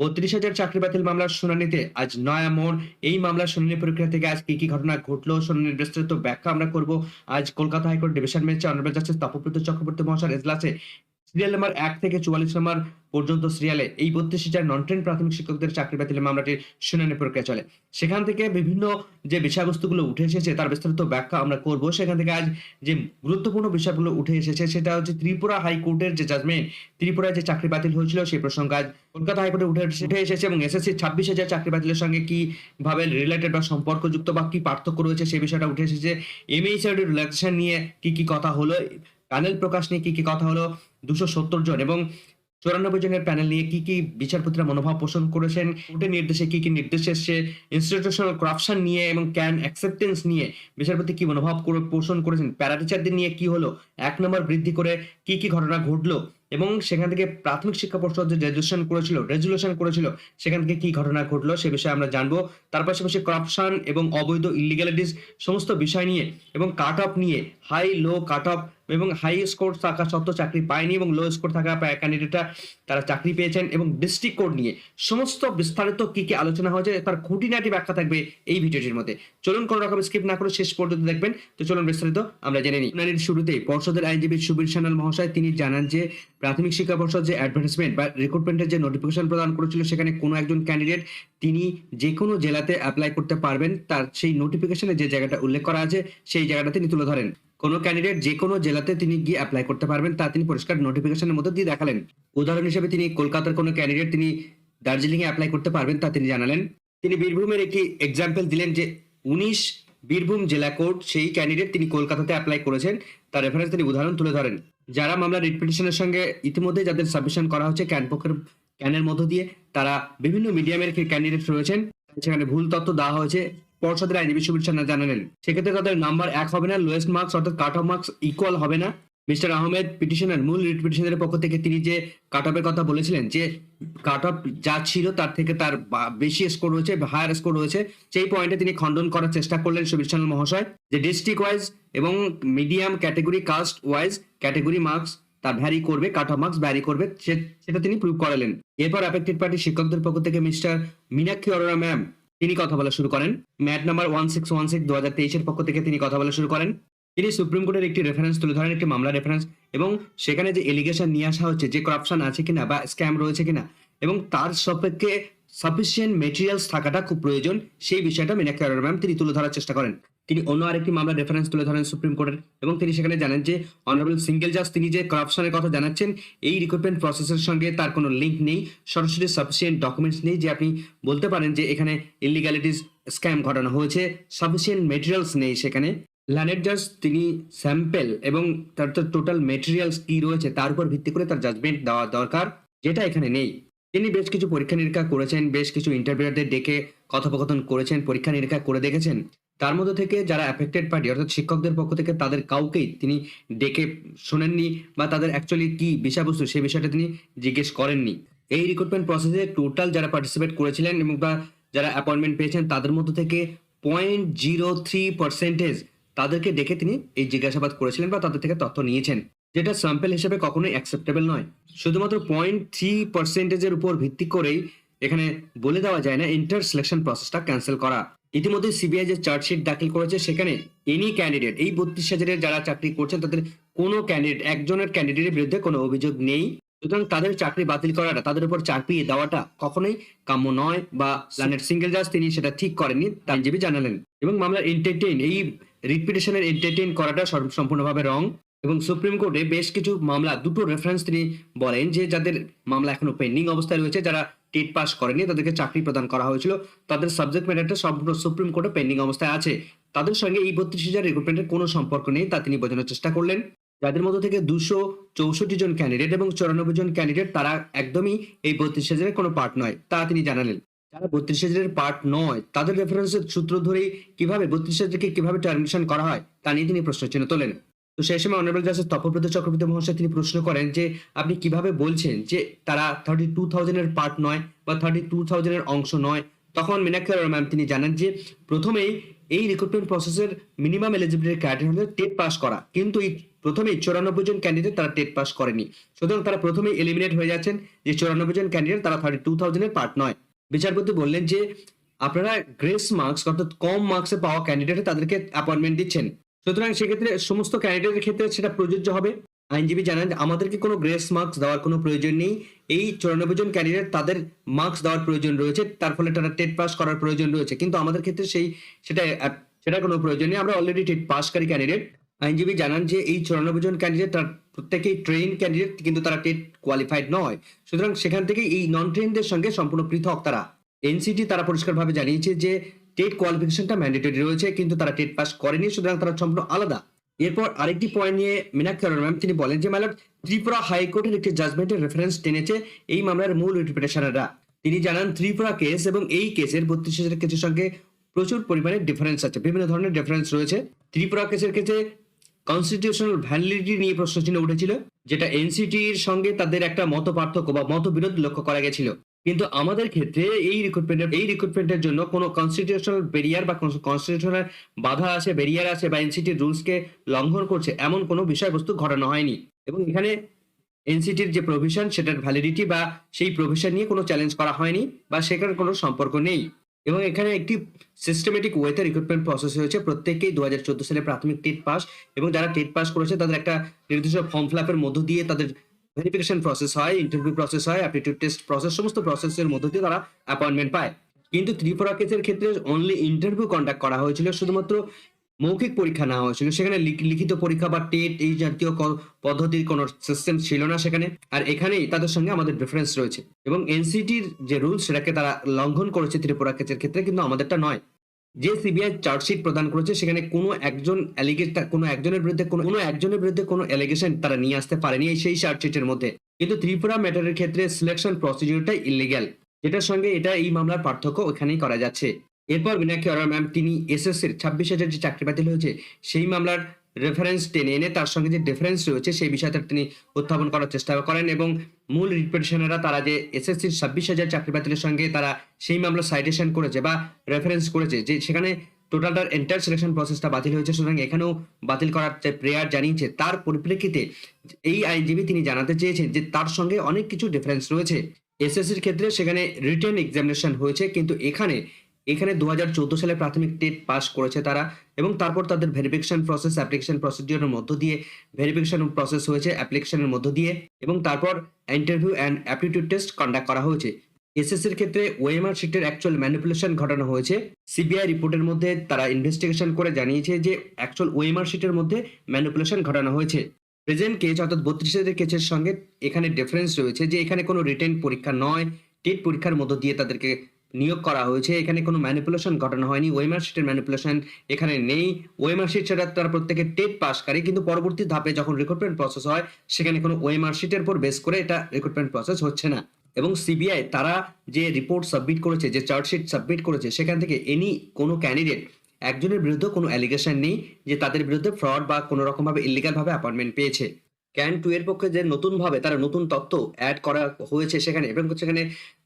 বত্রিশ হাজার চাকরি বাতিল মামলার শুনানিতে আজ নয়া মোড়। এই মামলার শুনানি প্রক্রিয়া থেকে আজ কি কি ঘটনা ঘটলো, শুনানির বিস্তারিত ব্যাখ্যা আমরা করব। আজ কলকাতা হাইকোর্ট ডিভিশন বেঞ্চে অনারেবল জাস্টিস তপব্রত চক্রবর্তী মহাশয়ের এজলাসে সিরিয়াল নাম্বার এক থেকে চুয়াল্লিশ নম্বর পর্যন্ত সিরিয়ালে এই বত্রিশ হাজার নন ট্রেন প্রাথমিক শিক্ষকদের চাকরি বাতিলের মামলাটির শুনানি প্রক্রিয়া চলে। সেখান থেকে বিভিন্ন যে বিষয়বস্তুগুলো উঠে এসেছে, তার বিস্তারিত ব্যাখ্যা আমরা করব। সেখান থেকে আজ যে গুরুত্বপূর্ণ বিষয়গুলো উঠে এসেছে, সেটা হচ্ছে ত্রিপুরা হাইকোর্টের যে জাজমেন্ট ত্রিপুরায় যে চাকরি বাতিল হয়েছিল সেই প্রসঙ্গ আজ কলকাতা হাইকোর্টে উঠে উঠে এসেছে এবং এসএসসি ছাব্বিশ হাজার চাকরি বাতিলের সঙ্গে কি ভাবে রিলেটেড বা সম্পর্কযুক্ত বা কি পার্থক্য রয়েছে সেই বিষয়টা উঠে এসেছে। এমএইচআরডি রিল্যাক্সেশন নিয়ে কি কি কথা হলো প্যানেল প্রকাশ নিয়ে কি কি কথা হলো দুশো সত্তর জন এবং চুরানব্বই জনের প্যানেল নিয়ে কি কি বিচারপতিরা মনোভাব পোষণ করেছেন, কোর্টের নির্দেশে কি কি নির্দেশ এসছে ইনস্টিটিউশনাল করাপশন নিয়ে এবং ক্যান অ্যাকসেপ্টেন্স নিয়ে বিচারপতি কি মনোভাব পোষণ করেছেন, প্যারাটিচারদের নিয়ে কি হলো, এক নম্বর বৃদ্ধি করে কি কি ঘটনা ঘটলো এবং সেখান থেকে প্রাথমিক শিক্ষা পর্ষদ যে রেজুলেশন করেছিল রেজুলেশন করেছিল, সেখান থেকে কি ঘটনা ঘটলো সে বিষয়ে আমরা জানব। তার পাশাপাশি করাপশন এবং অবৈধ ইলিগ্যালিটিস সমস্ত বিষয় নিয়ে এবং কাট অফ নিয়ে হাই লো কাট অফ এবং হাই স্কোর থাকা সত্ত্বেও চাকরি পায়নি এবং লো স্কোর থাকা ক্যান্ডিডেটরা তারা চাকরি পেয়েছেন এবং ডিস্ট্রিক্ট কোড নিয়ে। সমস্ত বিস্তারিত কি কি আলোচনা হয়েছে তার খুঁটিনাটি ব্যাখ্যা থাকবে এই ভিডিওটির মধ্যে। চলুন কোনো রকম স্কিপ না করে শেষ পর্যন্ত দেখবেন। তো চলুন বিস্তারিত আমরা জেনে নিই। শুনানির শুরুতে পর্ষদের আইনজীবী সুবীর সান্যাল মহাশয় তিনি জানান যে প্রাথমিক শিক্ষা পর্ষদ যে অ্যাডভার্টাইজমেন্ট বা রিক্রুটমেন্টের যে নোটিফিকেশন প্রদান করেছিল, সেখানে কোনো একজন ক্যান্ডিডেট তিনি যে কোনো জেলাতে অ্যাপ্লাই করতে পারবেন, তার সেই নোটিফিকেশনে যে জায়গাটা উল্লেখ করা আছে, সেই জায়গাটা তিনি তুলে ধরেন। কোনো ক্যান্ডিডেট যে কোনো জেলাতে তিনি গিয়ে অ্যাপ্লাই করতে পারবেন, তা তিনি পরিষ্কার নোটিফিকেশনের মধ্যে দিয়ে দেখালেন। উদাহরণ হিসেবে তিনি কলকাতার কোনো ক্যান্ডিডেট তিনি দার্জিলিং এ অ্যাপ্লাই করতে পারবেন, তা তিনি জানালেন। তিনি বীরভূমের একটি এক্সাম্পল দিলেন যে উনিশ বীরভূম জেলা কোর্ট সেই ক্যান্ডিডেট তিনি কলকাতাতে অ্যাপ্লাই করেছেন, তার রেফারেন্স তিনি উদাহরণ তুলে ধরেন। যারা মামলা রিট পিটিশনের সঙ্গে ইতিমধ্যে যাদের সাবমিশন করা হচ্ছে ক্যান পক্ষের ক্যানের মধ্য দিয়ে, তারা বিভিন্ন মিডিয়ামের ক্যান্ডিডেট রয়েছেন, সেখানে ভুল তথ্য দেওয়া হয়েছে, পর্ষদের আইনজীবী সান্যাল জানালেন। সেক্ষেত্রে তাদের নাম্বার এক হবে না লোয়েস্ট মার্কস অর্থাৎ কাট অফ মার্কস ইকুয়াল হবে না। মিস্টার আহমেদ পিটিশনের, মূল রিট পিটিশনের পক্ষ থেকে তিনি যে কাট অফের কথা বলেছিলেন, যে কাট অফ যা ছিল তার থেকে তার বেশি স্কোর রয়েছে হায়ার স্কোর রয়েছে সেই পয়েন্টে তিনি খণ্ডন করার চেষ্টা করলেন সান্যাল মহাশয়, যে ডিস্ট্রিক্ট ওয়াইজ এবং medium category caste wise category marks তার ভ্যারি করবে কাট অফ মার্কস ভ্যারি করবে সেটা তিনি প্রুভ করালেন। এরপর অ্যাফেক্টেড পার্টি শিক্ষকদের পক্ষ থেকে মিস্টার মীনাক্ষী অরোরা ম্যাম তিনি কথা বলা শুরু করেন। Mat number one six one six দু হাজার তেইশের পক্ষ থেকে তিনি কথা বলা শুরু করেন। তিনি সুপ্রিম কোর্টের একটি রেফারেন্স তুলে ধরেন, একটি মামলা রেফারেন্স এবং সেখানে যে এলিগেশন নিয়ে আসা হচ্ছে, যে করাপশন আছে কিনা বা স্ক্যাম রয়েছে কিনা, এবং তার সাপেক্ষে সাফিসিয়েন্ট মেটেরিয়ালস থাকাটা খুব প্রয়োজন, সেই বিষয়টা মিনাক্ষী অরোরা ম্যাম তিনি তুলে ধরার চেষ্টা করেন। তিনি অন্য আরেকটি মামলা রেফারেন্স তুলে ধরেন সুপ্রিম কোর্টের, এবং তিনি সেখানে জানেন যে অনারেবল সিঙ্গেল জাজ তিনি যে করাপশনের কথা জানাচ্ছেন, এই রিক্রুটমেন্ট প্রসেসের সঙ্গে তার কোনো লিঙ্ক নেই, সরাসরি সাফিসিয়েন্ট ডকুমেন্টস নেই, যে আপনি বলতে পারেন যে এখানে ইলিগ্যালিটিস স্ক্যাম ঘটানো হয়েছে সাফিসিয়েন্ট মেটেরিয়ালস নেই সেখানে। ল্যান্ডেড জাজ তিনি স্যাম্পেল এবং তার তো টোটাল মেটেরিয়ালস কি রয়েছে তার উপর ভিত্তি করে তার জাজমেন্ট দেওয়া দরকার, যেটা এখানে নেই। তিনি বেশ কিছু পরীক্ষা নিরীক্ষা করেছেন, বেশ কিছু ইন্টারভিউয়ারদের ডেকে কথোপকথন করেছেন, পরীক্ষা নিরীক্ষা করে দেখেছেন। তার মধ্যে থেকে যারা অ্যাফেক্টেড পার্টি অর্থাৎ শিক্ষকদের পক্ষ থেকে তাদের কাউকেই তিনি ডেকে শোনেননি বা তাদের অ্যাকচুয়ালি কি বিষয়বস্তু সেই বিষয়টা তিনি জিজ্ঞেস করেননি। এই রিক্রুটমেন্ট প্রসেসে টোটাল যারা পার্টিসিপেট করেছিলেন এবং বা যারা অ্যাপয়েন্টমেন্ট পেয়েছেন, তাদের মধ্যে থেকে পয়েন্ট জিরো থ্রি পার্সেন্টেজ তাদেরকে ডেকে তিনি এই জিজ্ঞাসাবাদ করেছিলেন বা তাদের থেকে তথ্য নিয়েছেন, যেটা স্যাম্পেল হিসেবে কখনোই অ্যাকসেপ্টেবল নয়। শুধুমাত্র পয়েন্ট থ্রি পার্সেন্টেজের উপর ভিত্তি করেই এখানে বলে দেওয়া যায় না ইন্টার সিলেকশন প্রসেসটা ক্যান্সেল করা। ইতিমধ্যে সিবিআই যে চার্জশিট দাখিল করেছে, সেখানে এনি ক্যান্ডিডেট এই বত্রিশ হাজারের যারা চাকরি করছেন, তাদের কোনো ক্যান্ডিডেট একজনের ক্যান্ডিডেটের বিরুদ্ধে কোনো অভিযোগ নেই। সুতরাং তাদের চাকরি বাতিল করাটা, তাদের উপর চাকরি দেওয়াটা কখনোই কাম্য নয় বা লানেট সিঙ্গেল জাজ তিনি সেটা ঠিক করেননি তা আইনজীবী জানালেন। এবং মামলার এন্টারটেইন এই রিপিটেশনের এন্টারটেইন করাটা সম্পূর্ণভাবে রং এবং সুপ্রিম কোর্টে বেশ কিছু মামলা, দুটো রেফারেন্স তিনি বলেন যে যাদের মামলা এখনও পেন্ডিং অবস্থায় রয়েছে, যারা টেট পাস করেনি, তাদেরকে চাকরি প্রদান করা হয়েছিল। তাদের সাবজেক্ট ম্যাটারটা সম্পূর্ণ সুপ্রিম কোর্টে পেন্ডিং অবস্থায় আছে। তাদের সঙ্গে এই বত্রিশ হাজার রিক্রুটমেন্টের কোনো সম্পর্ক নেই, তা তিনি বোঝানোর চেষ্টা করলেন। যাদের মধ্যে থেকে দুশো চৌষট্টি জন ক্যান্ডিডেট এবং চুরানব্বই জন ক্যান্ডিডেট তারা একদমই এই বত্রিশ হাজারের কোনো পার্ট নয়, তা তিনি জানালেন। যারা বত্রিশ হাজারের পার্ট নয়, তাদের রেফারেন্সের সূত্র ধরেই কীভাবে বত্রিশ হাজারকে কীভাবে টার্মিনেশন করা হয়, তা নিয়ে তিনি প্রশ্ন চিহ্ন তোলেন। তো সেই সময় অনারেবল জাস্টিস তপব্রত চক্রবর্তী মহাশয় তিনি প্রশ্ন করেন যে, আপনি কীভাবে বলছেন যে তারা থার্টি টু থাউজেন্ডের পার্ট নয় বা থার্টি টু থাউজেন্ডের অংশ নয়, তখন মীনাক্ষী ম্যাম তিনি জানান যে, প্রথমেই এই রিক্রুটমেন্ট প্রসেসের মিনিমাম এলিজিবিলিটি ক্রাইটেরিয়া হলো টেট পাস করা। কিন্তু এই প্রথমে চুরানব্বই জন ক্যান্ডিডেট তারা টেট পাস করেনি। সুতরাং তারা প্রথমে এলিমিনেট হয়ে যাচ্ছেন যে চুরানব্বই জন ক্যান্ডিডেট তারা থার্টি টু থাউজেন্ডের পার্ট নয়। বিচারপতি বললেন যে আপনারা গ্রেস মার্কস অর্থাৎ কম মার্কসে পাওয়া ক্যান্ডিডেট তাদেরকে অ্যাপয়েন্টমেন্ট দিচ্ছেন। সুতরাং সেক্ষেত্রে সমস্ত ক্যান্ডিডেটের ক্ষেত্রে সেটা প্রযোজ্য হবে। আইনজীবী জানান আমাদেরকে কোনো গ্রেস মার্কস দেওয়ার কোনো প্রয়োজন নেই। এই চুরানব্বই জন ক্যান্ডিডেট তাদের মার্কস দেওয়ার প্রয়োজন রয়েছে। তার ফলে তারা টেট পাস করার প্রয়োজন রয়েছে। কিন্তু আমাদের ক্ষেত্রে সেই সেটা সেটা কোনো প্রয়োজন নেই। আমরা অলরেডি টেট পাসকারী ক্যান্ডিডেট আইনজীবী জানান যে এই চুরানব্বই জন ক্যান্ডিডেট তার প্রত্যেকেই ট্রেন ক্যান্ডিডেট কিন্তু তারা টেট কোয়ালিফাইড নয়। সুতরাং সেখান থেকে এই নন ট্রেনদের সঙ্গে সম্পূর্ণ পৃথক তারা। এনসিটি তারা পরিষ্কারভাবে জানিয়েছে যে টেট কোয়ালিফিকেশনটা ম্যান্ডেটরি রয়েছে, কিন্তু তারা টেট পাস করেনি, সুতরাং তারা সম্পূর্ণ আলাদা। এরপর আরেকটি পয়েন্ট নিয়ে মিনাক্ষর ম্যাম তিনি বলেন যে ম্যালট ত্রিপুরা হাইকোর্টের একটি জাজমেন্টের রেফারেন্স টেনেছে, এই মামলার মূল ইন্টারপ্রিটেশনেরা তিনি জানান, ত্রিপুরা কেস এবং এই কেসের বত্রিশ হাজার কেসের সঙ্গে প্রচুর পরিমাণে ডিফারেন্স আছে, বিভিন্ন ধরনের ডিফারেন্স রয়েছে। ত্রিপুরা কেসের ক্ষেত্রে কনস্টিটিউশনাল ভ্যালিডিটি নিয়ে প্রশ্নচিহ্ন উঠেছিল, যেটা এনসিটির সঙ্গে তাদের একটা মত পার্থক্য বা মতবিরোধ লক্ষ্য করা গেছিল। কিন্তু আমাদের ক্ষেত্রে এই রিক্রুটমেন্টের এই রিক্রুটমেন্টের জন্য কোনো কনস্টিটিউশনাল ব্যারিয়ার বা কনস্টিটিউশনাল বাধা আছে ব্যারিয়ার আছে বা এনসিটির রুলসকে লঙ্ঘন করছে এমন কোনো বিষয়বস্তু ঘটানো হয়নি। এবং এখানে এনসিটির যে প্রভিশন সেটার ভ্যালিডিটি বা সেই প্রভিশন নিয়ে কোনো চ্যালেঞ্জ করা হয়নি বা সেখানে কোনো সম্পর্ক নেই। এবং এখানে একটি সিস্টেমেটিক ওয়েতে রিক্রুটমেন্ট প্রসেস হয়েছে। প্রত্যেকেই দু হাজার চোদ্দ সালে প্রাথমিক টেট পাস এবং যারা টেট পাস করেছে, তাদের একটা নির্দিষ্ট ফর্ম ফিল আপের মধ্য দিয়ে তাদের ভেরিফিকেশন প্রসেস হয় ইন্টারভিউ প্রসেস হয় অ্যাপটিটিউড টেস্ট প্রসেস সমস্ত প্রসেসের মধ্য দিয়ে তারা অ্যাপয়েন্টমেন্ট পায়। কিন্তু ত্রিপুরা কেসের ক্ষেত্রে অনলি ইন্টারভিউ কন্ডাক্ট করা হয়েছিল, শুধুমাত্র মৌখিক পরীক্ষা নেওয়া হয়েছিল সেখানে লিখ- লিখিত পরীক্ষা বা টেট এই জাতীয় পদ্ধতির কোনো সিস্টেম ছিল না সেখানে। আর এখানেই তাদের সঙ্গে আমাদের ডিফারেন্স রয়েছে। এবং এনসিটির যে রুলস সেটাকে তারা লঙ্ঘন করেছে ত্রিপুরা কেসের ক্ষেত্রে কিন্তু আমাদেরটা নয়। যে সিবিআই চার্জশিট প্রদান করেছে সেখানে কোনো একজন কোনো একজনের বিরুদ্ধে কোনো একজনের বিরুদ্ধে কোনো অ্যালিগেশন তারা নিয়ে আসতে পারেনি সেই চার্জশিটের মধ্যে। কিন্তু ত্রিপুরা ম্যাটারের ক্ষেত্রে সিলেকশন প্রসিডিউরটাই ইলিগ্যাল এটার সঙ্গে এটা এই মামলার পার্থক্য ওখানেই করা যাচ্ছে। এরপর মিনাক্ষী অরোরা ম্যাম তিনি এসএসসির ছাব্বিশ হাজার যে চাকরি বাতিল হয়েছে, সেই মামলার রেফারেন্স টেনে এনে তার সঙ্গে যে ডিফারেন্স রয়েছে, সেই বিষয়টা তিনি উত্থাপন করার চেষ্টা করেন এবং মূল রিপিটিশনেরা তারা যে এসএসসির ছাব্বিশ হাজার চাকরি বাতিলের সঙ্গে তারা সেই মামলা সাইটেশন করেছে বা রেফারেন্স করেছে, যে সেখানে টোটালটার এন্টার সিলেকশন প্রসেসটা বাতিল হয়েছে। সুতরাং এখানেও বাতিল করার যে প্রেয়ার জানিয়েছে, তার পরিপ্রেক্ষিতে এই আইনজীবী তিনি জানাতে চেয়েছেন যে তার সঙ্গে অনেক কিছু ডিফারেন্স রয়েছে। এসএসসির ক্ষেত্রে সেখানে রিটার্ন এক্সামিনেশন হয়েছে, কিন্তু এখানে এখানে দু হাজার চোদ্দ সালে প্রাথমিক টেট পাস করেছে তারা এবং তারপর তাদের ভেরিফিকেশন প্রসেস অ্যাপ্লিকেশন প্রসিডিওরের মধ্য দিয়ে ভেরিফিকেশন প্রসেস হয়েছে অ্যাপ্লিকেশনের মধ্য দিয়ে এবং তারপর interview and aptitude test conduct করা হয়েছে। এসএসসির ক্ষেত্রে ওএমআর শিটের অ্যাকচুয়াল ম্যানিপুলেশন ঘটানো হয়েছে। সিবিআই রিপোর্টের মধ্যে তারা ইনভেস্টিগেশন করে জানিয়েছে যে অ্যাকচুয়াল ওএমআর শিটের মধ্যে ম্যানিপুলেশন ঘটানো হয়েছে। প্রেজেন্ট কেস অর্থাৎ বত্রিশ হাজার কেসের সঙ্গে এখানে ডিফারেন্স রয়েছে যে এখানে কোনো রিটেন পরীক্ষা নয়, টেট পরীক্ষার মধ্য দিয়ে তাদেরকে নিয়োগ করা হয়েছে। এখানে কোনো ম্যানিপুলেশন ঘটানো হয়নি। ওয়েমার শিটের ম্যানিপুলেশন এখানে নেই। ওয়েমার শিট সেটা তারা প্রত্যেকে টেট পাসকারী কিন্তু পরবর্তী ধাপে যখন রিক্রুটমেন্ট প্রসেস হয়, সেখানে কোনো ওয়েমার শিটের উপর বেস করে এটা রিক্রুটমেন্ট প্রসেস হচ্ছে না। এবং সিবিআই তারা যে রিপোর্ট সাবমিট করেছে, যে চার্জশিট সাবমিট করেছে, সেখান থেকে এনি কোনো ক্যান্ডিডেট একজনের বিরুদ্ধে কোনো অ্যালিগেশন নেই যে তাদের বিরুদ্ধে ফ্রড বা কোনো রকমভাবে ইলিগাল ভাবে অ্যাপয়েন্টমেন্ট পেয়েছে। ক্যান টু এর পক্ষে যে নতুন ভাবে তারা নতুন তথ্য অ্যাড করা হয়েছে সেখানে এবং সেখানে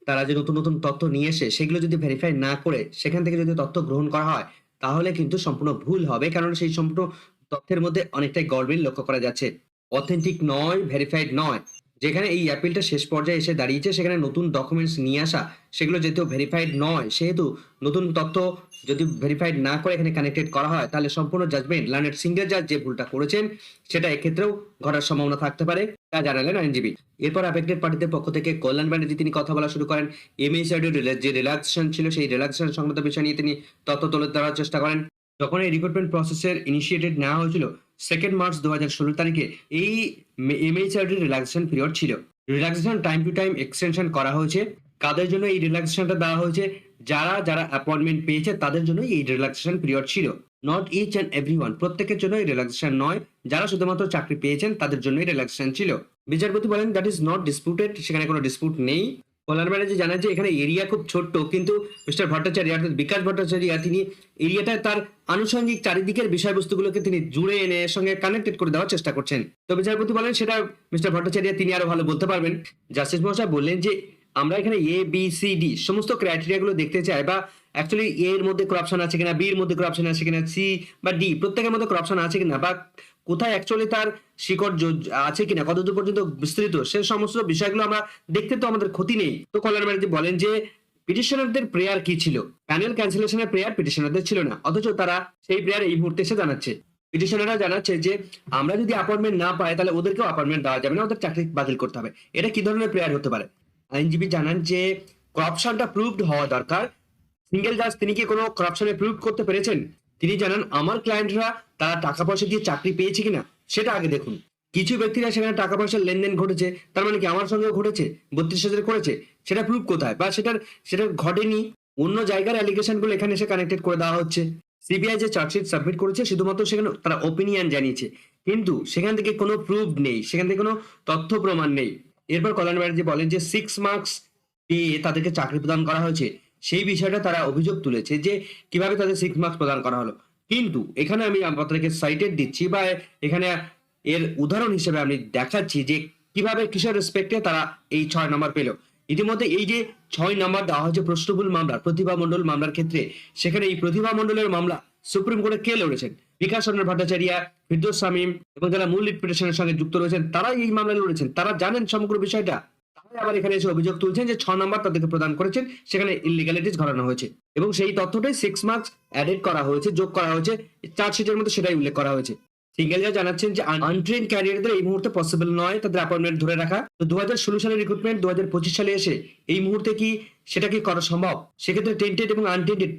তারা যে নতুন নতুন তথ্য নিয়ে এসে সেগুলো যদি ভেরিফাই না করে সেখান থেকে যদি তথ্য গ্রহণ করা হয়, তাহলে কিন্তু সম্পূর্ণ ভুল হবে। কারণ সেই সম্পূর্ণ তথ্যের মধ্যে অনেকটাই গড়বিল লক্ষ্য করা যাচ্ছে। অথেন্টিক নয় ভেরিফাইড নয়। যেখানে এই অ্যাপিলটা শেষ পর্যায়ে এসে দাঁড়িয়েছে, সেখানে নতুন ডকুমেন্টস নিয়ে আসা, সেগুলো যেহেতু ভেরিফাইড নয়, সেহেতু নতুন তথ্য যদি ভেরিফাইড না করে এখানে কানেক্টেড করা হয়, তাহলে সম্পূর্ণ জাজমেন্ট লার্নেট সিঙ্গেল জাজ যে ভুলটা করেছেন, সেটা এক্ষেত্রেও ঘটার সম্ভাবনা থাকতে পারে। তা জানালেন আইনজীবী। এরপর অ্যাফেক্টেড পার্টিদের পক্ষ থেকে কল্যাণ ব্যানার্জি তিনি কথা বলা শুরু করেন। এমএসআইডির যে রিল্যাক্সেশন ছিল, সেই রিল্যাক্সেশন সংক্রান্ত বিষয় নিয়ে তিনি তথ্য তুলে ধরার চেষ্টা করেন। যখন এই রিক্রুটমেন্ট প্রসেসের ইনিশিয়েটেড নেওয়া হয়েছিল সেকেন্ড মার্চ দু হাজার ষোলো তারিখে এই এমএইচআরডির রিল্যাক্সেশন পিরিয়ড ছিল। Relaxation time to time extension করা হয়েছে। কাদের জন্য এই রিল্যাক্সেশনটা দেওয়া হয়েছে? যারা যারা অ্যাপয়েন্টমেন্ট পেয়েছে, তাদের জন্য এই রিল্যাক্সেশন পিরিয়ড ছিল। Not each and every one প্রত্যেকের জন্য এই রিল্যাক্সেশন নয়। যারা শুধুমাত্র চাকরি পেয়েছেন, তাদের জন্যই রিল্যাক্সেশন ছিল। বিচারপতি বলেন দ্যাট ইজ নট ডিসপুটেড সেখানে কোনো ডিসপুট নেই। কল্যাণ ব্যানার্জি জানায় যে এখানে এরিয়া খুব ছোট্ট, কিন্তু মিস্টার ভট্টাচার্য অর্থাৎ বিকাশ ভট্টাচার্য তিনি এরিয়াটা তার আনুষঙ্গিক চারিদিকের বিষয়বস্তুগুলোকে তিনি জুড়ে এনে এর সঙ্গে কানেক্টেড করে দেওয়ার চেষ্টা করছেন। তো বিচারপতি বলেন সেটা মিস্টার ভট্টাচার্য, তিনি আরও ভালো বলতে পারবেন। জাস্টিস মহাশয় বললেন যে আমরা এখানে এ বি সি ডি সমস্ত ক্রাইটেরিয়া গুলো দেখতে চাই বা অ্যাকচুয়ালি এর মধ্যে করাপশন আছে কিনা বি এর মধ্যে করাপশন আছে কিনা সি বা ডি প্রত্যেকের মধ্যে করাপশন আছে কিনা বা কোথায় অ্যাকচুয়ালি তার শিকড় আছে কিনা, কতদূর পর্যন্ত বিস্তৃত, সে সমস্ত বিষয়গুলো আমরা দেখতে তো আমাদের ক্ষতি নেই। তো কল্যাণ ব্যানার্জি বলেন যে পিটিশনারদের প্রেয়ার কি ছিল? প্যানেল ক্যান্সেলেশনের প্রেয়ার পিটিশনারদের ছিল না, অথচ তারা সেই প্রেয়ার এই মুহূর্তে এসে জানাচ্ছে। পিটিশনাররা জানাচ্ছে যে, আমরা যদি অ্যাপয়েন্টমেন্ট না পাই, তাহলে ওদেরকেও অ্যাপয়েন্টমেন্ট দেওয়া যাবে না, ওদের চাকরি বাতিল করতে হবে। এটা কি ধরনের প্রেয়ার হতে পারে? আইনজীবী জানান যে করাপশনটা প্রুভড হওয়া দরকার। সিঙ্গেল জাজ তিনি কি কোনো করাপশনে প্রুভ করতে পেরেছেন? তিনি জানান, আমার ক্লায়েন্টরা তারা টাকা পয়সা দিয়ে চাকরি পেয়েছে কিনা, সেটা আগে দেখুন। কিছু ব্যক্তিরা সেখানে টাকা পয়সার লেনদেন ঘটেছে, তার মানে কি আমার সঙ্গেও ঘটেছে? বত্রিশ হাজার করেছে? সেটা প্রুফ কোথায়? বা সেটার, সেটা ঘটেনি? অন্য জায়গার অ্যালিগেশনগুলো এখানে এসে কানেক্টেড করে দেওয়া হচ্ছে। সিবিআই যে চার্জশিট সাবমিট করেছে, শুধুমাত্র সেখানে তারা ওপিনিয়ন জানিয়েছে। কিন্তু সেখান থেকে কোনো প্রুফ নেই, সেখান থেকে কোনো তথ্য প্রমাণ নেই। এরপর কল্যাণ ব্যানার্জি বলেন যে সিক্স মার্কস পেয়ে তাদেরকে চাকরি প্রদান করা হয়েছে। সেই বিষয়টা তারা অভিযোগ তুলেছে যে কীভাবে তাদের সিক্স মার্কস প্রদান করা হলো। কিন্তু এখানে আমি আপনাদেরকে সাইটেড দিচ্ছি বা এখানে এর উদাহরণ হিসেবে আমি দেখাচ্ছি যে কীভাবে কিসের রেসপেক্টে তারা এই ছয় নম্বর পেল। ইতিমধ্যে এই যে ছয় নম্বর দেওয়া হয়েছে প্রশ্নবুল মামলা, প্রতিভা মণ্ডল মামলার ক্ষেত্রে, সেখানে এই প্রতিভা মণ্ডলের মামলা সুপ্রিম কোর্টে কে লড়েছেন? বিকাশ চন্দ্র ভট্টাচার্য, ফিরদোস শামীম এবং যারা মূল লিড সঙ্গে যুক্ত রয়েছেন, তারাই এই মামলায় লড়েছেন। তারা জানেন সমগ্র বিষয়টা? আবার এখানে এসে অভিযোগ তুলছেন যে ছ নম্বর তাদেরকে প্রদান করেছেন, সেখানে ইলিগালিটিস ঘটানো হয়েছে। এবং সেই তথ্যটাই সিক্স মার্কস অ্যাডেড করা হয়েছে, যোগ করা হয়েছে চার্জশিটের মধ্যে সেটাই উল্লেখ করা হয়েছে। সিঙ্গেল যা জানাচ্ছেন যে আনট্রেন ক্যারিয়ারদের এই মুহূর্তে পসিবল নয় তাদের অ্যাপয়েন্টমেন্ট ধরে রাখা। তো দু হাজার ষোলো সালের রিক্রুটমেন্ট দু হাজার পঁচিশ সালে এসে এই মুহূর্তে কি সেটা কি করা সম্ভব? সেক্ষেত্রে টেন্টেড এবং আনটেন্টেড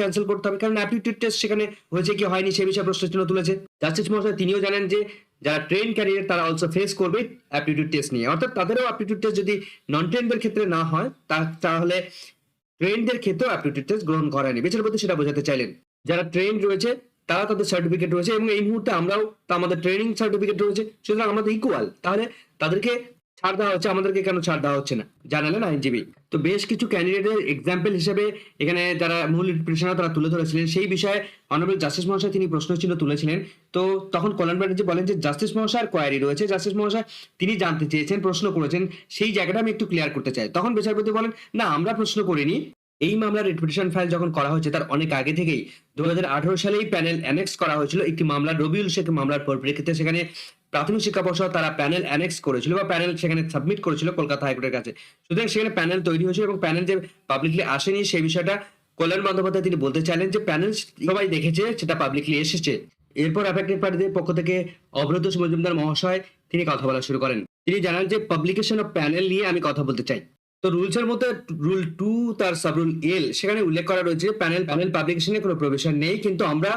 ক্যান্সেল করতে হবে, কারণ টেস্ট সেখানে হয়েছে কি হয়নি সে বিষয়ে প্রশ্ন তুলেছে। জাস্টিস মহাশয় তিনিও জানেন যে যারা ট্রেন ক্যারিয়ার তারা অলসো ফেস করবে অ্যাপটিটিউড টেস্ট নিয়ে। অর্থাৎ তাদেরও অ্যাপটিটিউড টেস্ট যদি নন ট্রেনদের ক্ষেত্রে না হয়, তা- তাহলে ট্রেনদের ক্ষেত্রেও অ্যাপটিটিউড টেস্ট গ্রহণ করেনি বিচারপতি সেটা বোঝাতে চাইলেন। যারা ট্রেন রয়েছে, তারা তাদের সার্টিফিকেট রয়েছে এবং এই মুহূর্তে আমরাও আমাদের ট্রেনিং সার্টিফিকেট রয়েছে, সুতরাং আমাদের ইকুয়াল তাহলে তাদেরকে ছাড় দেওয়া হচ্ছে, আমাদেরকে কেন ছাড় দেওয়া হচ্ছে না? জানালেন আইনজীবী। তো বেশ কিছু ক্যান্ডিডেটের এক্সাম্পল হিসেবে এখানে যারা মূল পিটিশনার তারা তুলে ধরেছিলেন। সেই বিষয়ে অনারেবল জাস্টিস মহাশয় তিনি প্রশ্ন চিহ্ন তুলেছিলেন। তো তখন কল্যাণ ব্যানার্জি বলেন যে জাস্টিস মহাশয়ের কোয়ারি রয়েছে। জাস্টিস মহাশয়, তিনি জানতে চেয়েছেন, প্রশ্ন করেছেন। সেই জায়গাটা আমি একটু ক্লিয়ার করতে চাই। তখন বিচারপতি বলেন, না, আমরা প্রশ্ন করিনি। এই মামলার রিপিটিশন ফাইল যখন করা হয়েছে, তার অনেক আগে থেকেই, দুহাজার আঠারো সালেই প্যানেল অ্যানেক্স করা হয়েছিল একটি মামলা, রবিউল শেখ মামলার পরিপ্রেক্ষিতে। সেখানে প্রাথমিক শিক্ষা পর্ষদ তারা প্যানেল অ্যানেক্স করেছিল বা প্যানেল সেখানে সাবমিট করেছিল কলকাতা হাইকোর্টের কাছে। সুতরাং সেখানে প্যানেল তৈরি হয়েছিল এবং প্যানেল যে পাবলিকলি আসেনি সেই বিষয়টা কল্যাণ বন্দ্যোপাধ্যায় তিনি বলতে চাইলেন যে প্যানেল সবাই দেখেছে, সেটা পাবলিকলি এসেছে। এরপর অ্যাফেক্টেড পার্টিদের পক্ষ থেকে অভ্রতোষ মজুমদার মহাশয় তিনি কথা বলা শুরু করেন। তিনি জানান যে পাবলিকেশন অফ প্যানেল নিয়ে আমি কথা বলতে চাই। তো রুলসের মধ্যে রুল টু তার সাব রুল এল সেখানে উল্লেখ করা রয়েছে প্যানেল প্যানেল পাবলিকেশনে কোনো প্রভিশন নেই, কিন্তু আমরা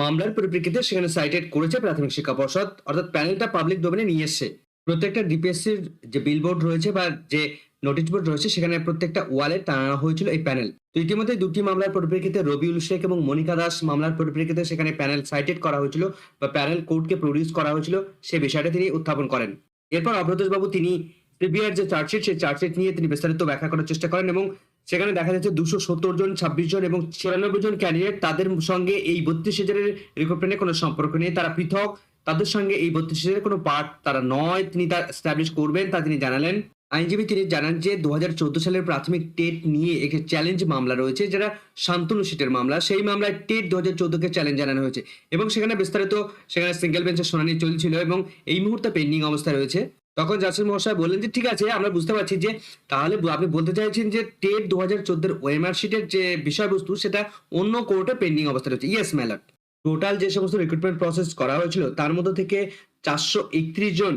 মামলার পরিপ্রেক্ষিতে সেখানে সাইটেড করেছে প্রাথমিক শিক্ষা পর্ষদ। অর্থাৎ প্যানেলটা পাবলিক ডোমেনে নিয়ে এসছে। প্রত্যেকটা ডিপিএসসির যে বিলবোর্ড রয়েছে বা যে নোটিশ বোর্ড রয়েছে, সেখানে প্রত্যেকটা ওয়ালে টানানো হয়েছিল এই প্যানেল তো ইতিমধ্যে দুটি মামলার পরিপ্রেক্ষিতে রবিউল শেখ এবং মনিকা দাস মামলার পরিপ্রেক্ষিতে সেখানে প্যানেল সাইটেড করা হয়েছিল বা প্যানেল কোর্টকে প্রডিউস করা হয়েছিল, সে বিষয়টা তিনি উত্থাপন করেন। এরপর অভ্রতোষ বাবু তিনি সিবিআর যে চার্জশিট সেই চার্জশিট নিয়ে তিনি বিস্তারিত ব্যাখ্যা করার চেষ্টা করেন এবং সেখানে দেখা যাচ্ছে দুশো সত্তর জন, ছাব্বিশ জন এবং ছিয়ানব্বই জন ক্যান্ডিডেট তাদের সঙ্গে এই বত্রিশ হাজারের রিক্রুটমেন্টের কোনো সম্পর্ক নেই। তারা পৃথক, তাদের সঙ্গে এই বত্রিশ হাজারের কোনো পার্ট তারা নয়। তিনি তা স্ট্যাবলিশ করবেন, তা তিনি জানালেন। আইনজীবী তিনি জানান যে দু হাজার চৌদ্দ সালের প্রাথমিক টেট নিয়ে একটি চ্যালেঞ্জ মামলা রয়েছে, যেটা শান্তনু সিটের মামলা। সেই মামলায় টেট দু হাজার চোদ্দকে চ্যালেঞ্জ জানানো হয়েছে এবং সেখানে বিস্তারিত সেখানে সিঙ্গেল বেঞ্চের শুনানি চলছিল এবং এই মুহূর্তে পেন্ডিং অবস্থায় রয়েছে। তখন জাসির মহাশয় বললেন যে, ঠিক আছে, আমরা বুঝতে পারছি যে, তাহলে আপনি বলতে চাইছেন যে, টেট দু হাজার চোদ্দের ওএমআর শিটের যে বিষয়বস্তু, সেটা অন্য কোর্টে পেন্ডিং অবস্থায় রয়েছে। ইয়েস ম্যালার টোটাল যে সমস্ত রিক্রুটমেন্ট প্রসেস করা হয়েছিল, তার মধ্যে থেকে চারশো একত্রিশ জন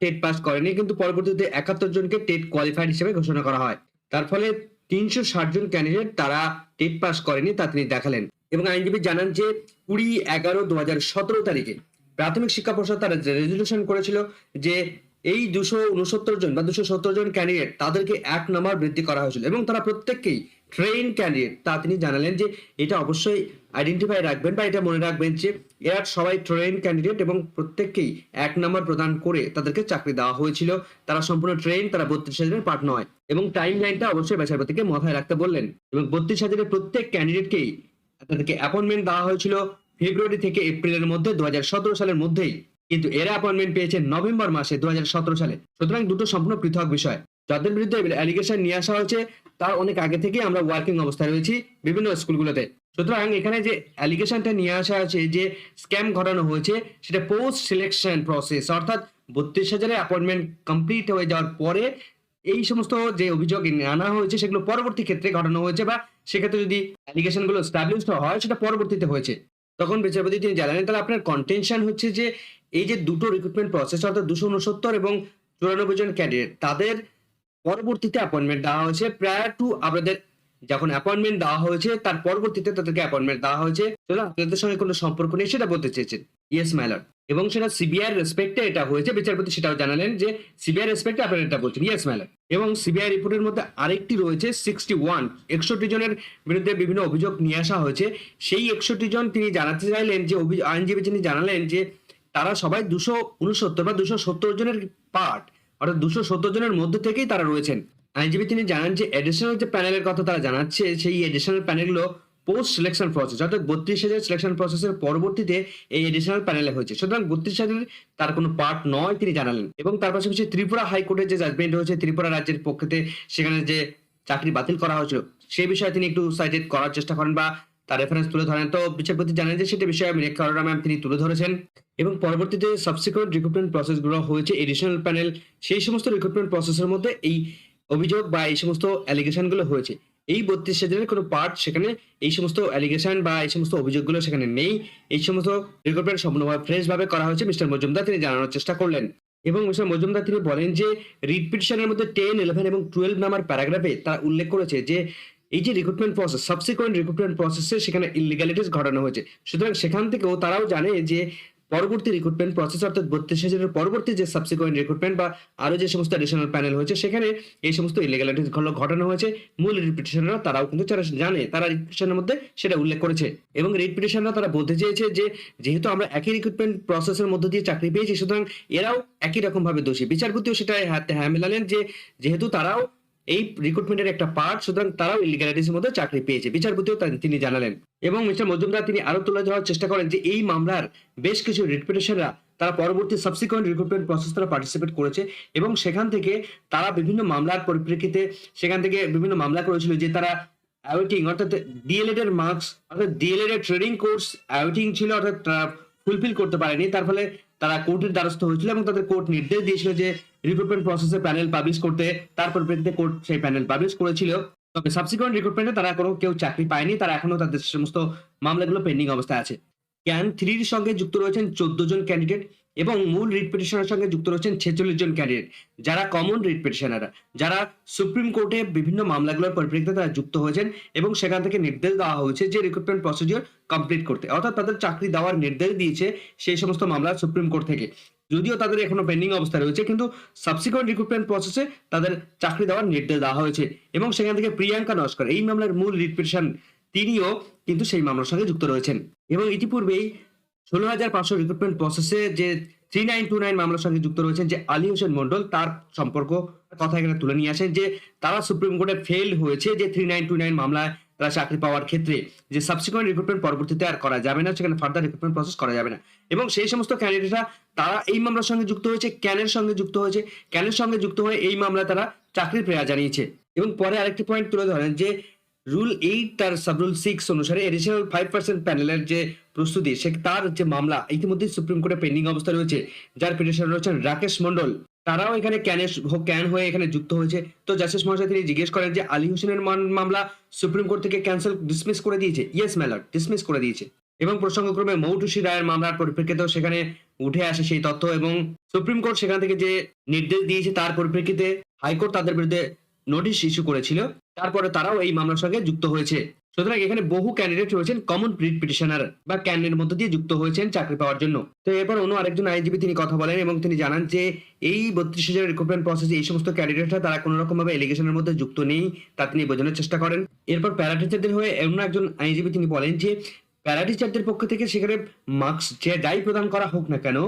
টেট পাস করেনি, কিন্তু পরবর্তীতে একাত্তর জনকে টেট কোয়ালিফাইড হিসেবে ঘোষণা করা হয়। তার ফলে তিনশো ষাট জন ক্যান্ডিডেট তারা টেট পাস করেনি, তা তিনি দেখালেন। এবং আইনজীবী জানান যে, কুড়ি এগারো দু হাজার সতেরো তারিখে প্রাথমিক শিক্ষা পর্ষদ তারা রেজলিউশন করেছিল যে এই দুশো উনসত্তর জন বা দুশো সত্তর জন ক্যান্ডিডেট তাদেরকে এক নম্বর বৃদ্ধি করা হয়েছিল এবং তারা প্রত্যেককেই ট্রেন ক্যান্ডিডেট তা তিনি জানালেন যে এটা অবশ্যই আইডেন্টিফাই রাখবেন বা এটা মনে রাখবেন যে এরা সবাই ট্রেন ক্যান্ডিডেট এবং প্রত্যেককেই এক নম্বর প্রদান করে তাদেরকে চাকরি দেওয়া হয়েছিল। তারা সম্পূর্ণ ট্রেন তারা বত্রিশ হাজারের পার্ট নয়। এবং টাইম লাইনটা অবশ্যই বিচারপতিকে মাথায় রাখতে বললেন। এবং বত্রিশ হাজারের প্রত্যেক ক্যান্ডিডেটকেই তাদেরকে অ্যাপয়েন্টমেন্ট দেওয়া হয়েছিল ফেব্রুয়ারি থেকে এপ্রিলের মধ্যে দু হাজার সতেরো সালের মধ্যেই। কিন্তু এরা অ্যাপয়েন্টমেন্ট পেয়েছে নভেম্বর মাসে দু হাজার সতেরো সালে। সুতরাং দুটো সম্পূর্ণ পৃথক বিষয়। যাদের বিরুদ্ধে অ্যালিগেশন নিয়ে আসা হয়েছে, তার অনেক আগে থেকে আমরা ওয়ার্কিং অবস্থায় রয়েছি বিভিন্ন স্কুলগুলোতে। সুতরাং এখানে যে অ্যালিগেশনটা নিয়ে আসা আছে যে স্ক্যাম ঘটানো হয়েছে, সেটা পোস্ট সিলেকশন প্রসেস অর্থাৎ বত্রিশ হাজারের অ্যাপয়েন্টমেন্ট কমপ্লিট হয়ে যাওয়ার পরে এই সমস্ত যে অভিযোগ আনা হয়েছে, সেগুলো পরবর্তী ক্ষেত্রে ঘটানো হয়েছে বা সেক্ষেত্রে যদি অ্যালিগেশনগুলো স্টাবলিশড হয়, সেটা পরবর্তীতে হয়েছে। তখন বিচারপতি তিনি জানালেন, তাহলে আপনার কন্টেনশন হচ্ছে যে এই যে দুটো রিক্রুটমেন্ট প্রসেস অর্থাৎ দুশো উনসত্তর এবং চুরানব্বই জন ক্যান্ডিডেট তাদের পরবর্তীতে অ্যাপয়েন্টমেন্ট দেওয়া হয়েছে প্রায় টু আপনাদের যখন অ্যাপয়েন্টমেন্ট দেওয়া হয়েছে, তার পরবর্তীতে তাদেরকে অ্যাপয়েন্টমেন্ট দেওয়া হয়েছে। আপনাদের সঙ্গে কোনো সম্পর্ক নেই, সেটা বলতে চেয়েছেন। ইয়েস ম্যালার এবং সেটা সিবিআই রেসপেক্টে এটা হয়েছে, বিচারপতি সেটাও জানালেন যে সিবিআই রেসপেক্টে আপনারা এটা বলছেন। ইয়েস ম্যালার এবং সিবিআই রিপোর্টের মধ্যে আরেকটি রয়েছে সিক্সটি ওয়ান একষট্টি জনের বিরুদ্ধে বিভিন্ন অভিযোগ নিয়ে আসা হয়েছে। সেই একষট্টি জন তিনি জানাতে চাইলেন যে আইনজীবী তিনি জানালেন যে তারা সবাই দুশো উনসত্তর বা দুশো সত্তর জনের পার্ট অর্থাৎ দুশো সত্তর জনের মধ্যে থেকেই তারা রয়েছেন। আইনজীবী তিনি জানান যে এডিশনাল যে প্যানেলের কথা তারা জানাচ্ছে, সেই এডিশনাল প্যানেলগুলো পোস্ট সিলেকশন প্রসেস অর্থাৎ বত্রিশ হাজার সিলেকশন প্রসেসের পরবর্তীতে এই এডিশনাল প্যানেলে হয়েছে। সুতরাং বত্রিশ হাজার তার কোনো পার্ট নয় তিনি জানালেন। এবং তার পাশাপাশি ত্রিপুরা হাইকোর্টের যে জাজমেন্ট হয়েছে ত্রিপুরা রাজ্যের পক্ষতে সেখানে যে চাকরি বাতিল করা হয়েছিল, সে বিষয়ে তিনি একটু সাইটেড করার চেষ্টা করেন বা তার রেফারেন্স তুলে ধরেন। তো বিচারপতি জানেন যে সেটা বিষয়ে মিনেক কারোরা ম্যাম তিনি তুলে ধরেছেন। এবং পরবর্তীতে সাবসিকুয়েন্ট রিক্রুটমেন্ট প্রসেসগুলো হয়েছে এডিশনাল প্যানেল সেই সমস্ত রিক্রুটমেন্ট প্রসেসের মধ্যে এই অভিযোগ বা এই সমস্ত অ্যালিগেশনগুলো হয়েছে। এই বত্রিশ হাজারের কোনো পার্ট সেখানে এই সমস্ত অ্যালিগেশন বা এই সমস্ত অভিযোগগুলো সেখানে নেই। এই সমস্ত রিক্রুটমেন্ট সম্পূর্ণভাবে ফ্রেশ ভাবে করা হয়েছে, মিস্টার মজুমদার তিনি জানানোর চেষ্টা করলেন। এবং মিস্টার মজুমদার তিনি বলেন যে রিট পিটিশনের মধ্যে টেন ইলেভেন এবং টুয়েলভ নাম্বার প্যারাগ্রাফে তারা উল্লেখ করেছে যে এই যে রিক্রুটমেন্ট প্রসেস সাবসিকুয়েন্ট রিক্রুটমেন্ট প্রসেসে সেখানে ইলিগালিটিস ঘটানো হয়েছে। সুতরাং সেখান থেকেও তারাও জানে যে পরবর্তী রিক্রুটমেন্ট প্রসেস অর্থাৎ বত্রিশ হাজারের পরবর্তী যে সাবসিকুয়েন্ট রিক্রুটমেন্ট বা আরও যে সমস্ত এডিশনাল প্যানেল হয়েছে, সেখানে এই সমস্ত ইলিগালিটিসগুলো ঘটানো হয়েছে। মূল রিপিটিশনরা তারাও কিন্তু যারা জানে, তারা রিপিটিশনের মধ্যে সেটা উল্লেখ করেছে। এবং রিপিটিশনরা তারা বলতে চেয়েছে যে যেহেতু আমরা একই রিক্রুটমেন্ট প্রসেসের মধ্যে দিয়ে চাকরি পেয়েছি, সুতরাং এরাও একই রকমভাবে দোষী। বিচারপতিও সেটা হ্যাঁ মেলালেন যে যেহেতু তারাও এই রিক্রুটমেন্টের একটা পার্ট সুতরাং তারাও ইলিগালিটিসের মধ্যে চাকরি পেয়েছে। বিচারপতিও তিনি জানালেন। এবং মিস্টার মজুমদার, তিনি আরও তুলে ধরার চেষ্টা করেন যে এই মামলার বেশ কিছু রিপিটেশনরা তারা পরবর্তী সাবসিকুয়েন্ট রিক্রুটমেন্ট প্রসেস তারা পার্টিসিপেট করেছে এবং সেখান থেকে তারা বিভিন্ন মামলার পরিপ্রেক্ষিতে, সেখান থেকে বিভিন্ন মামলা করেছিল যে তারা অ্যাওয়েটিং অর্থাৎ ডিএলএড এর মার্কস অর্থাৎ ডিএলএড এর ট্রেনিং কোর্স অ্যাওয়েটিং ছিল, অর্থাৎ ফুলফিল করতে পারেনি। তার ফলে তারা কোর্টের দ্বারস্থ হয়েছিল এবং তাদের কোর্ট নির্দেশ দিয়েছিল যে রিক্রুটমেন্ট প্রসেসে প্যানেল পাবলিশ করতে। তার পরিপ্রেক্ষিতে কোর্ট সেই প্যানেল পাবলিশ করেছিল। তবে সাবসিকুয়েন্ট রিক্রুটমেন্টে তারা কোনো কেউ চাকরি পায়নি। তারা এখনও তাদের সমস্ত মামলাগুলো পেন্ডিং অবস্থায় আছে। ক্যান থ্রির সঙ্গে যুক্ত রয়েছেন চোদ্দ জন ক্যান্ডিডেট এবং মূল রিট পিটিশনের সঙ্গে যুক্ত রয়েছেন ছেচল্লিশ জন ক্যান্ডিডেট যারা কমন রিট যারা সুপ্রিম কোর্টে বিভিন্ন মামলাগুলোর পরিপ্রেক্ষিতে তারা যুক্ত হয়েছেন এবং সেখান থেকে নির্দেশ দেওয়া হয়েছে যে রিক্রুটমেন্ট প্রসিডিওর কমপ্লিট করতে। অর্থাৎ তাদের চাকরি দেওয়ার নির্দেশ দিয়েছে সেই সমস্ত মামলা সুপ্রিম কোর্ট থেকে। যদিও তাদের এখনও পেন্ডিং অবস্থা রয়েছে, কিন্তু সাবসিকুয়েন্ট রিক্রুটমেন্ট প্রসেসে তাদের চাকরি দেওয়ার নির্দেশ দেওয়া হয়েছে এবং সেখান থেকে প্রিয়াঙ্কা নস্কর, এই মামলার মূল রিট পিটিশন তিনিও কিন্তু সেই মামলার সঙ্গে যুক্ত রয়েছেন। এবং ইতিপূর্বেই ষোলো হাজার পাঁচশো রিক্রুটমেন্ট প্রসেসে যে থ্রি নাইন টু নাইন মামলার সঙ্গে যুক্ত রয়েছেন যে আলী হোসেন মন্ডল তার সম্পর্ক কথা এখানে তুলে নিয়ে আসেন যে তারা সুপ্রিম কোর্টে ফেল হয়েছে যে থ্রি নাইন টু নাইন মামলায় তারা চাকরি পাওয়ার ক্ষেত্রে, যে সাবসিকুয়েন্ট রিক্রুটমেন্ট পরবর্তীতে আর করা যাবে না, সেখানে ফার্দার রিক্রুটমেন্ট প্রসেস করা যাবে না। এবং সেই সমস্ত ক্যান্ডিডেটরা তারা এই মামলার সঙ্গে যুক্ত হয়েছে ক্যানের সঙ্গে যুক্ত হয়েছে ক্যানের সঙ্গে যুক্ত হয়ে এই মামলায় তারা চাকরির প্রেয়া জানিয়েছে। এবং পরে আরেকটি পয়েন্ট তুলে ধরেন যে রুল এইট তার সাব রুল সিক্স অনুসারে এডিশনাল ফাইভ পার্সেন্ট প্যানেলের যে প্রস্তুতি, সে তার যে মামলা ইতিমধ্যে সুপ্রিম কোর্টে পেন্ডিং অবস্থা রয়েছে, যার পিটিশন রয়েছেন রাকেশ মন্ডল তারাও এখানে ক্যানে ক্যান হয়ে এখানে যুক্ত হয়েছে। তো জাস্টিস মহাশয়, তিনি জিজ্ঞেস করেন যে, আলী হোসেনের মামলা সুপ্রিম কোর্ট থেকে ক্যান্সেল ডিসমিস করে দিয়েছে? ইয়েস ম্যালার ডিসমিস করে দিয়েছে। এবং প্রসঙ্গক্রমে মৌটুসি রায়ের মামলার পরিপ্রেক্ষিতেও সেখানে উঠে আসে সেই তথ্য এবং সুপ্রিম কোর্ট সেখান থেকে যে নির্দেশ দিয়েছে তার পরিপ্রেক্ষিতে হাইকোর্ট তাদের বিরুদ্ধে নোটিশ ইস্যু করেছিল। তারপরে তারাও এই মামলার সঙ্গে যুক্ত হয়েছে। সুতরাং এখানে বহু ক্যান্ডিডেট রয়েছেন কমন প্রিট পিটিশনার বা ক্যান্ডিডেট মধ্য দিয়ে যুক্ত হয়েছেন চাকরি পাওয়ার জন্য। তো এরপর অন্য আরেকজন আইনজীবী তিনি কথা বলেন এবং তিনি জানান যে, এই বত্রিশ হাজার রিক্রুটমেন্ট প্রসেসে এই সমস্ত ক্যান্ডিডেটরা তারা কোনো রকম ভাবে এলিগেশনের মধ্যে যুক্ত নেই, তা তিনি বোঝানোর চেষ্টা করেন। এরপর প্যারাটিচারদের হয়ে অন্য একজন আইনজীবী তিনি বলেন যে প্যারাটিচারদের পক্ষ থেকে সেখানে মার্কস যে যাই প্রদান করা হোক না কেন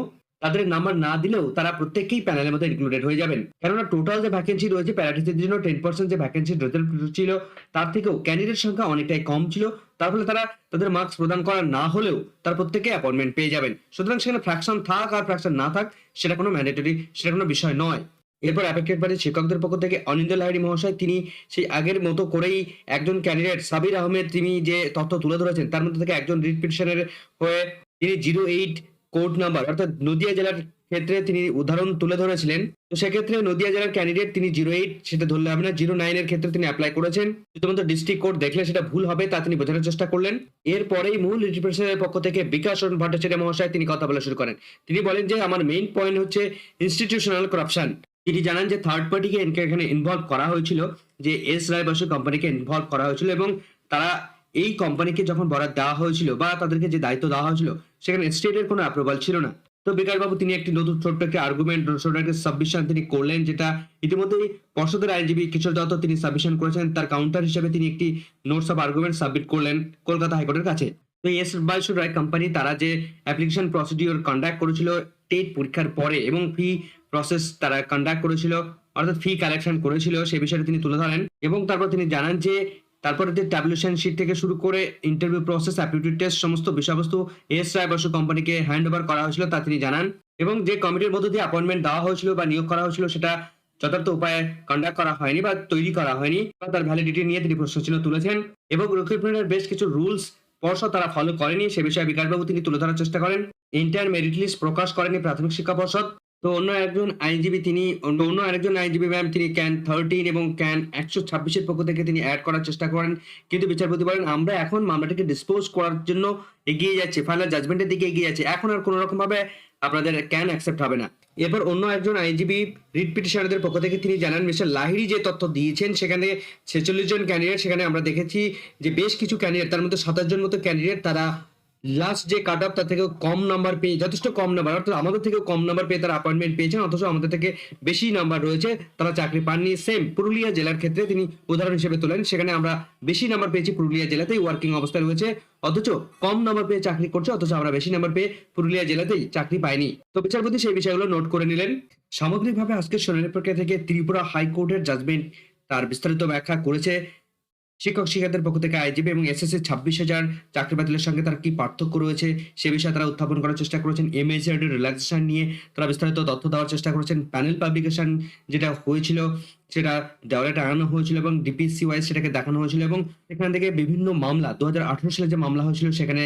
তাদের নাম্বার না দিলেও তারা প্রত্যেককেই প্যানেলের মধ্যে ইনক্লুডেড হয়ে যাবেন। কেননা টোটাল যে ভ্যাকেন্সি রয়েছে প্যারাটিসের জন্য টেন পার্সেন্ট যে ভ্যাকেন্সি রেজাল্ট ছিল, তার থেকেও ক্যান্ডিডেট সংখ্যা অনেকটাই কম ছিল। তার ফলে তারা তাদের মার্কস প্রদান করা না হলেও তার প্রত্যেকে অ্যাপয়েন্টমেন্ট পেয়ে যাবেন। সুতরাং সেখানে ফ্র্যাকশন থাক আর ফ্র্যাকশন না থাক, সেটা কোনো ম্যান্ডেটরি সেটা কোনো বিষয় নয়। এরপর অ্যাফেক্টেড পার্টির শিক্ষকদের পক্ষ থেকে অনিন্দ লাহিড়ী মহাশয়, তিনি সেই আগের মতো করেই একজন ক্যান্ডিডেট সাবির আহমেদ, তিনি যে তথ্য তুলে ধরেছেন, তার মধ্যে থেকে একজন রিট পিটিশনের হয়ে তিনি জিরো এইট কোড নাম্বার অর্থাৎ নদিয়া জেলার ক্ষেত্রে তিনি উদাহরণ তুলে ধরেছিলেন। তো সেক্ষেত্রে নদিয়া জেলার ক্যান্ডিডেট তিনি জিরো এইট সেটা ধরলে হবে না। জিরো নাইনের ক্ষেত্রে তিনি অ্যাপ্লাই করেছেন। শুধুমাত্র ডিস্ট্রিক্ট কোড দেখলে সেটা ভুল হবে, তা তিনি বোঝানোর চেষ্টা করলেন। এরপরেই মূল রিপ্রেজেন্টেটিভের পক্ষ থেকে বিকাশ ভট্টাচার্য মহাশয় তিনি কথা বলা শুরু করেন। তিনি বলেন যে, আমার মেইন পয়েন্ট হচ্ছে ইনস্টিটিউশনাল করাপশন তিনি জানান যে থার্ড পার্টিকে এখানে ইনভলভ করা হয়েছিল, যে এস রায় বসু কোম্পানিকে ইনভলভ করা হয়েছিল এবং তারা এই কোম্পানিকে যখন বরাদ দেওয়া হয়েছিল বা তাদেরকে যে দায়িত্ব দেওয়া হয়েছিল, সেখানে স্টেটের কোনো অ্যাপ্রুভাল ছিল না। তো বিকাশবাবু তিনি একটি নতুন ছোট্ট একটি আর্গুমেন্ট ছোট্ট একটি সাবমিশন তিনি করলেন, যেটা ইতিমধ্যেই পর্ষদের আইনজীবী কিশোর দত্ত তিনি সাবমিশন করেছেন। তার কাউন্টার হিসেবে তিনি একটি নোটস অফ আর্গুমেন্ট সাবমিট করলেন কলকাতা হাইকোর্টের কাছে। তো এস বাইশু রায় কোম্পানি তারা যে অ্যাপ্লিকেশন প্রসিডিওর কন্ডাক্ট করেছিল টেট পরীক্ষার পরে এবং ফি প্রসেস তারা কন্ডাক্ট করেছিল, অর্থাৎ ফি কালেকশন করেছিল, সে বিষয়ে তিনি তুলে ধরেন এবং তারপর তিনি জানান যে তারপরে যে ট্যাবলেশন শিট থেকে শুরু করে ইন্টারভিউ প্রসেস অ্যাপটিটিউড টেস্ট সমস্ত বিষয়বস্তু এস রায় বসু কোম্পানিকে হ্যান্ড ওভার করা হয়েছিল তা তিনি জানান। এবং যে কমিটির মধ্য দিয়ে অ্যাপয়েন্টমেন্ট দেওয়া হয়েছিল বা নিয়োগ করা হয়েছিল সেটা যথার্থ উপায়ে কন্ডাক্ট করা হয়নি বা তৈরি করা হয়নি বা তার ভ্যালিডিটি নিয়ে তিনি প্রশ্ন চিহ্ন তুলেছেন এবং রিক্রুটমেন্টের বেশ কিছু রুলস পর্ষদ তারা ফলো করেনি, সে বিষয়ে বিকাশবাবু তিনি তুলে ধরার চেষ্টা করেন। ইন্টার মেরিট লিস্ট প্রকাশ করেনি প্রাথমিক শিক্ষা পর্ষদ। তো অন্য একজন আইনজীবী তিনি, অন্য আরেকজন আইনজীবী ম্যাম তিনি ক্যান থার্টিন এবং ক্যান একশো ছাব্বিশের পক্ষ থেকে তিনি অ্যাড করার চেষ্টা করেন। কিন্তু বিচারপতি বলেন, আমরা এখন মামলাটাকে ডিসপোজ করার জন্য এগিয়ে যাচ্ছি ফাইনাল জাজমেন্টের দিকে এগিয়ে যাচ্ছে। এখন আর কোনো রকম ভাবে আপনাদের ক্যান অ্যাকসেপ্ট হবে না। এরপর অন্য একজন আইনজীবী রিট পিটিশনারদের পক্ষ থেকে তিনি জানান, মিস্টার লাহিরি যে তথ্য দিয়েছেন, সেখানে ছেচল্লিশ জন ক্যান্ডিডেট সেখানে আমরা দেখেছি যে বেশ কিছু ক্যান্ডিডেট তার মধ্যে সাতাশ জন মতো ক্যান্ডিডেট তারা লাস্ট যে কাট অফ তার থেকেও কম নাম্বার পেয়ে, যথেষ্ট কম নাম্বার অর্থাৎ আমাদের থেকেও কম নাম্বার পেয়ে তারা অ্যাপয়েন্টমেন্ট পেয়েছেন, অথচ আমাদের থেকে বেশি নাম্বার রয়েছে, তারা চাকরি পাননি সেম পুরুলিয়া জেলার ক্ষেত্রে তিনি উদাহরণ হিসেবে তোলেন, সেখানে আমরা বেশি নাম্বার পেয়েছি পুরুলিয়া জেলাতেই ওয়ার্কিং অবস্থায় রয়েছে, অথচ কম নাম্বার পেয়ে চাকরি করছে, অথচ আমরা বেশি নাম্বার পেয়ে পুরুলিয়া জেলাতেই চাকরি পাইনি। তো বিচারপতি সেই বিষয়গুলো নোট করে নিলেন। সামগ্রিকভাবে আজকের শুনানি প্রক্রিয়া থেকে ত্রিপুরা হাইকোর্টের জাজমেন্ট তার বিস্তারিত ব্যাখ্যা করেছে। শিক্ষক শিক্ষার্থীদের পক্ষ থেকে আইজিবি এবং এসএসসি ছাব্বিশ হাজার চাকরি বাতিলের সঙ্গে তার কি পার্থক্য রয়েছে সে বিষয়ে তারা উত্থাপন করার চেষ্টা করেছেন। এমএসআরডি রিল্যাক্সেশন নিয়ে তারা বিস্তারিত তথ্য দেওয়ার চেষ্টা করেছেন। প্যানেল পাবলিকেশন যেটা হয়েছিল সেটা দেওয়ালে টাঙানো হয়েছিল এবং ডিপিসি ওয়াইজ সেটাকে দেখানো হয়েছিল এবং এখান থেকে বিভিন্ন মামলা দু হাজার আঠারো সালে যে মামলা হয়েছিল সেখানে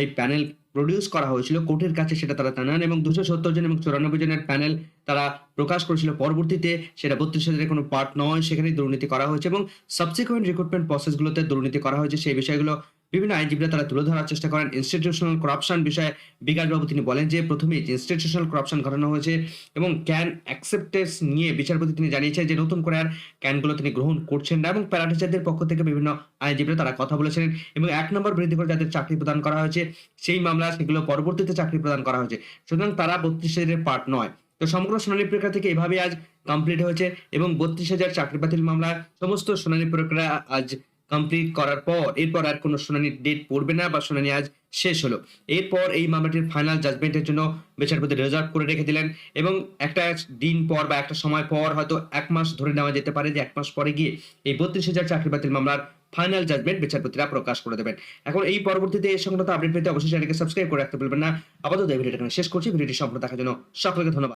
এই প্যানেল প্রডিউস করা হয়েছিল, কোর্টের কাছে সেটা তারা জানান এবং দুশো সত্তর জন এবং চুরানব্বই জনের প্যানেল তারা প্রকাশ করেছিল। পরবর্তীতে সেটা বত্রিশ হাজারের কোনো পার্ট নয় সেখানে দুর্নীতি করা হয়েছে এবং সাবসিকুয়েন্ট রিক্রুটমেন্ট প্রসেসগুলোতে দুর্নীতি করা হয়েছে। সেই বিষয়গুলো বিভিন্ন আইনজীবীরা তারা তুলে ধরার চেষ্টা করেন। ইনস্টিটিউশনাল করাপশন বিষয়ে বিকাশবাবু তিনি বলেন যে প্রথমে ইনস্টিটিউশনাল করাপশন ঘটানো হয়েছে এবং ক্যান অ্যাকসেপ্টেন্স নিয়ে বিচারপতি তিনি জানিয়েছেন যে, নতুন করে আর ক্যানগুলো তিনি গ্রহণ করছেন না এবং প্যারাটিচারদের পক্ষ থেকে বিভিন্ন আইনজীবীরা তারা কথা বলেছিলেন এবং এক নম্বর বৃদ্ধি করে যাদের চাকরি প্রদান করা হয়েছে, সেই মামলা সেগুলো পরবর্তীতে চাকরি প্রদান করা হয়েছে। সুতরাং তারা বত্রিশ হাজারের পার্ট নয়। তো সমগ্র শুনানি প্রক্রিয়া থেকে এভাবে আজ কমপ্লিট হয়েছে এবং বত্রিশ হাজার চাকরি বাতিল মামলা সমস্ত শুনানি প্রক্রিয়া আজ কমপ্লিট করার পর, এরপর আর কোনো শুনানির ডেট পড়বে না বা শুনানি আজ শেষ হলো। এরপর এই মামলাটির ফাইনাল জাজমেন্টের জন্য বিচারপতি রিজার্ভ করে রেখে দিলেন এবং একটা দিন পর বা একটা সময় পর হয়তো এক মাস ধরে নেওয়া যেতে পারে যে এক মাস পরে গিয়ে এই বত্রিশ হাজার চাকরি বাতিল মামলার ফাইনাল জাজমেন্ট বিচারপতিরা প্রকাশ করে দেবেন। এখন এই পরবর্তীতে এই সংক্রান্ত আপডেট পেতে অবশ্যই চ্যানেলকে সাবস্ক্রাইব করে রাখতে বলবেন না। আপাতত এই ভিডিওটা শেষ করছি। ভিডিওটি সম্পূর্ণ দেখার জন্য সকলকে ধন্যবাদ।